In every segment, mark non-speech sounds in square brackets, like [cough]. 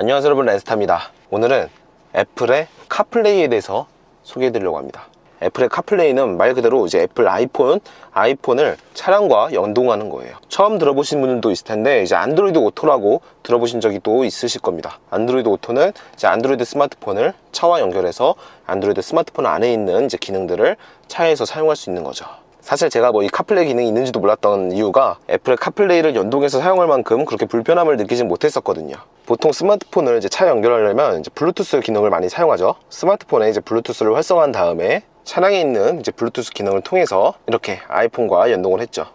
안녕하세요 여러분. 랜스타입니다. 오늘은 애플의 카플레이에 대해서 소개해 드리려고 합니다. 애플의 카플레이는 말 그대로 이제 애플 아이폰, 아이폰을 차량과 연동하는 거예요. 처음 들어보신 분들도 있을 텐데 이제 안드로이드 오토라고 들어보신 적이 또 있으실 겁니다. 안드로이드 오토는 이제 안드로이드 스마트폰을 차와 연결해서 안드로이드 스마트폰 안에 있는 이제 기능들을 차에서 사용할 수 있는 거죠 사실 제가 뭐 이 카플레이 기능이 있는지도 몰랐던 이유가 애플의 카플레이를 연동해서 사용할 만큼 그렇게 불편함을 느끼진 못했었거든요. 보통 스마트폰을 이제 차에 연결하려면 이제 블루투스 기능을 많이 사용하죠. 스마트폰에 이제 블루투스를 활성화한 다음에 차량에 있는 이제 블루투스 기능을 통해서 이렇게 아이폰과 연동을 했죠.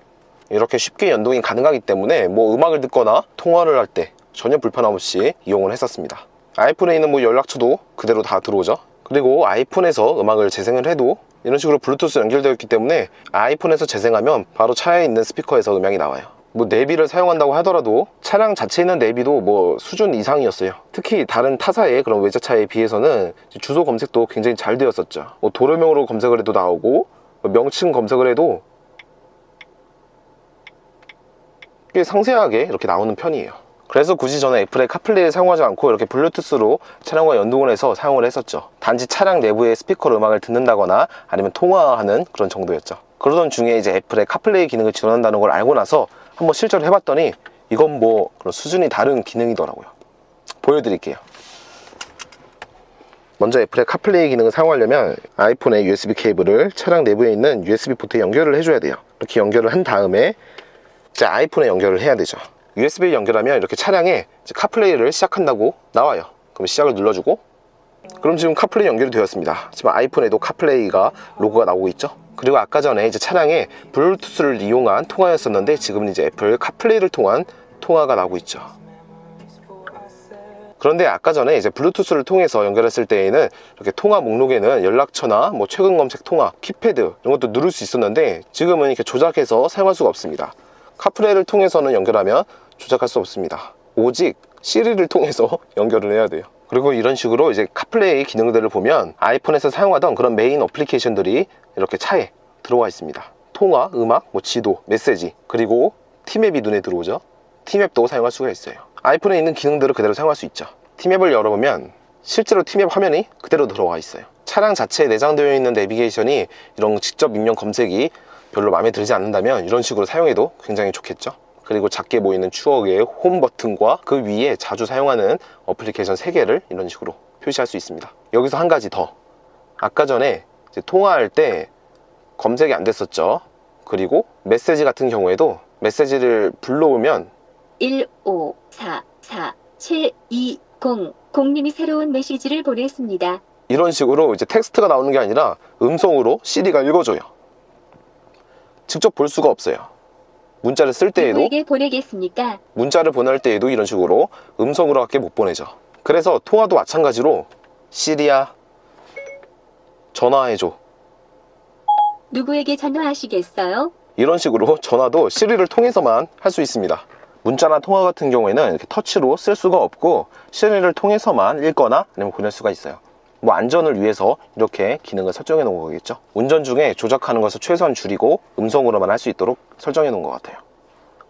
이렇게 쉽게 연동이 가능하기 때문에 뭐 음악을 듣거나 통화를 할 때 전혀 불편함 없이 이용을 했었습니다. 아이폰에 있는 뭐 연락처도 그대로 다 들어오죠. 그리고 아이폰에서 음악을 재생을 해도 이런 식으로 블루투스 연결되어 있기 때문에 아이폰에서 재생하면 바로 차에 있는 스피커에서 음향이 나와요. 뭐 내비를 사용한다고 하더라도 차량 자체에 있는 내비도 뭐 수준 이상이었어요. 특히 다른 타사의 그런 외제차에 비해서는 주소 검색도 굉장히 잘 되었었죠. 뭐 도로명으로 검색을 해도 나오고 명칭 검색을 해도 꽤 상세하게 이렇게 나오는 편이에요. 그래서 굳이 저는 애플의 카플레이를 사용하지 않고 이렇게 블루투스로 차량과 연동을 해서 사용을 했었죠. 단지 차량 내부의 스피커로 음악을 듣는다거나 아니면 통화하는 그런 정도였죠. 그러던 중에 이제 애플의 카플레이 기능을 지원한다는 걸 알고 나서 한번 실제로 해봤더니 이건 뭐 그런 수준이 다른 기능이더라고요. 보여드릴게요. 먼저 애플의 카플레이 기능을 사용하려면 아이폰의 USB 케이블을 차량 내부에 있는 USB 포트에 연결을 해줘야 돼요. 이렇게 연결을 한 다음에 이제 아이폰에 연결을 해야 되죠. USB를 연결하면 이렇게 차량에 카플레이를 시작한다고 나와요. 그럼 시작을 눌러주고 그럼 지금 카플레이 연결이 되었습니다. 지금 아이폰에도 카플레이가 로고가 나오고 있죠. 그리고 아까 전에 이제 차량에 블루투스를 이용한 통화였었는데 지금은 이제 애플 카플레이를 통한 통화가 나오고 있죠. 그런데 아까 전에 이제 블루투스를 통해서 연결했을 때에는 이렇게 통화 목록에는 연락처나 뭐 최근 검색 통화, 키패드 이런 것도 누를 수 있었는데 지금은 이렇게 조작해서 사용할 수가 없습니다. 카플레이를 통해서는 연결하면 조작할 수 없습니다. 오직 시리를 통해서 [laughs] 연결을 해야 돼요. 그리고 이런 식으로 이제 카플레이 기능들을 보면 아이폰에서 사용하던 그런 메인 어플리케이션들이 이렇게 차에 들어와 있습니다. 통화, 음악, 뭐 지도, 메시지, 그리고 티맵이 눈에 들어오죠. 티맵도 사용할 수가 있어요. 아이폰에 있는 기능들을 그대로 사용할 수 있죠. 티맵을 열어보면 실제로 티맵 화면이 그대로 들어와 있어요. 차량 자체에 내장되어 있는 내비게이션이 이런 직접 입력 검색이 별로 마음에 들지 않는다면 이런 식으로 사용해도 굉장히 좋겠죠. 그리고 작게 보이는 추억의 홈 버튼과 그 위에 자주 사용하는 어플리케이션 3개를 이런 식으로 표시할 수 있습니다. 여기서 한 가지 더. 아까 전에 통화할 때 검색이 안 됐었죠. 그리고 메시지 같은 경우에도 메시지를 불러오면 1544720 공님이 새로운 메시지를 보냈습니다. 이런 식으로 이제 텍스트가 나오는 게 아니라 음성으로 CD가 읽어줘요. 직접 볼 수가 없어요. 문자를 쓸 때에도 보내겠습니까? 문자를 보낼 때에도 이런 식으로 음성으로밖에 못 보내죠. 그래서 통화도 마찬가지로 시리야 전화해줘 누구에게 전화하시겠어요? 이런 식으로 전화도 시리를 통해서만 할 수 있습니다. 문자나 통화 같은 경우에는 이렇게 터치로 쓸 수가 없고 시리를 통해서만 읽거나 아니면 보낼 수가 있어요. 뭐 안전을 위해서 이렇게 기능을 설정해 놓은 거겠죠. 운전 중에 조작하는 것을 최소한 줄이고 음성으로만 할 수 있도록 설정해 놓은 것 같아요.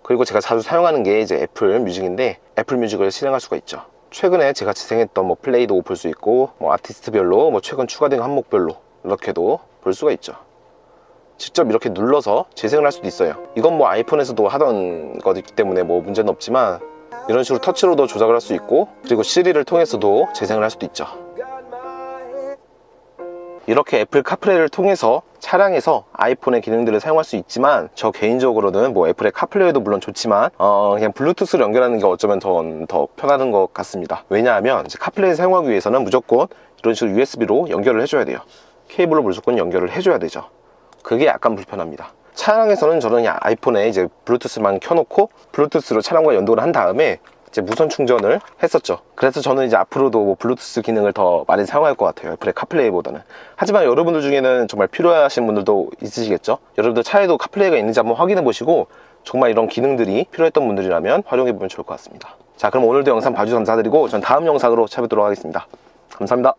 그리고 제가 자주 사용하는 게 이제 애플 뮤직인데 애플 뮤직을 실행할 수가 있죠. 최근에 제가 재생했던 뭐 플레이도 볼 수 있고 뭐 아티스트별로 뭐 최근 추가된 항목별로 이렇게도 볼 수가 있죠. 직접 이렇게 눌러서 재생을 할 수도 있어요. 이건 뭐 아이폰에서도 하던 거기 때문에 뭐 문제는 없지만 이런 식으로 터치로도 조작을 할 수 있고 그리고 시리를 통해서도 재생을 할 수도 있죠. 이렇게 애플 카플레이를 통해서 차량에서 아이폰의 기능들을 사용할 수 있지만 저 개인적으로는 뭐 애플의 카플레이도 물론 좋지만 어 그냥 블루투스로 연결하는 게 어쩌면 더, 더 편한 것 같습니다. 왜냐하면 이제 카플레이 사용하기 위해서는 무조건 이런 식으로 USB로 연결을 해줘야 돼요. 케이블로 무조건 연결을 해줘야 되죠. 그게 약간 불편합니다. 차량에서는 저는 아이폰에 이제 블루투스만 켜놓고 블루투스로 차량과 연동을 한 다음에 이제 무선 충전을 했었죠. 그래서 저는 이제 앞으로도 뭐 블루투스 기능을 더 많이 사용할 것 같아요. 애플의 카플레이보다는. 하지만 여러분들 중에는 정말 필요하신 분들도 있으시겠죠. 여러분들 차에도 카플레이가 있는지 한번 확인해 보시고 정말 이런 기능들이 필요했던 분들이라면 활용해 보면 좋을 것 같습니다. 자, 그럼 오늘도 영상 봐주셔서 감사드리고 전 다음 영상으로 찾아뵙도록 하겠습니다. 감사합니다.